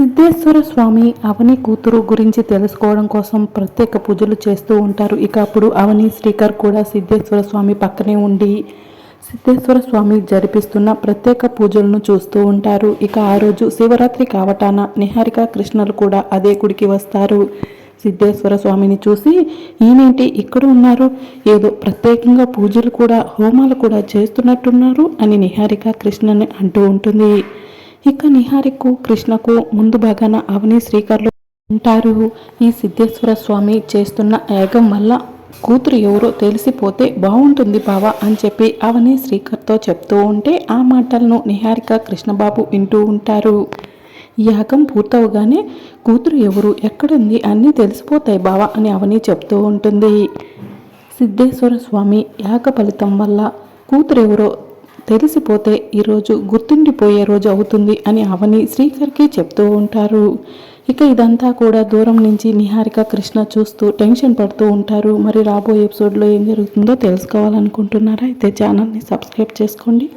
సిద్ధేశ్వర స్వామి అవని కూతురు గురించి తెలుసుకోవడం కోసం ప్రత్యేక పూజలు చేస్తూ ఉంటారు. ఇక అప్పుడు అవని శ్రీకర్ కూడా సిద్ధేశ్వర స్వామి పక్కనే ఉండి సిద్ధేశ్వర స్వామి జరిపిస్తున్న ప్రత్యేక పూజలను చూస్తూ ఉంటారు. ఇక ఆ రోజు శివరాత్రి కావటాన నిహారిక కృష్ణలు కూడా అదే గుడికి వస్తారు. సిద్ధేశ్వర స్వామిని చూసి ఈయనేంటి ఇక్కడ ఉన్నారు? ఏదో ప్రత్యేకంగా పూజలు కూడా హోమాలు కూడా చేస్తున్నట్టున్నారు అని నిహారిక కృష్ణని అంటూ ఉంటుంది. ఇక నిహారికు కృష్ణకు ముందు భాగాన అవని శ్రీకర్లు ఉంటారు. ఈ సిద్ధేశ్వర స్వామి చేస్తున్న యాగం వల్ల కూతురు ఎవరో తెలిసిపోతే బాగుంటుంది బావా అని చెప్పి అవని శ్రీకర్తో చెప్తూ ఉంటే ఆ మాటలను నిహారిక కృష్ణబాబు వింటూ ఉంటారు. యాగం పూర్తవగానే కూతురు ఎవరు ఎక్కడుంది అన్నీ తెలిసిపోతాయి బావా అని అవని చెప్తూ ఉంటుంది. సిద్ధేశ్వర స్వామి యాగ ఫలితం వల్ల కూతురు ఎవరో తెలిసిపోతే ఈరోజు గుర్తుండిపోయే రోజు అవుతుంది అని అవని శ్రీకర్కి చెప్తూ ఉంటారు. ఇక ఇదంతా కూడా దూరం నుంచి నిహారిక కృష్ణ చూస్తూ టెన్షన్ పడుతూ ఉంటారు. మరి రాబోయే ఎపిసోడ్లో ఏం జరుగుతుందో తెలుసుకోవాలనుకుంటున్నారా? అయితే ఛానల్ని సబ్స్క్రైబ్ చేసుకోండి.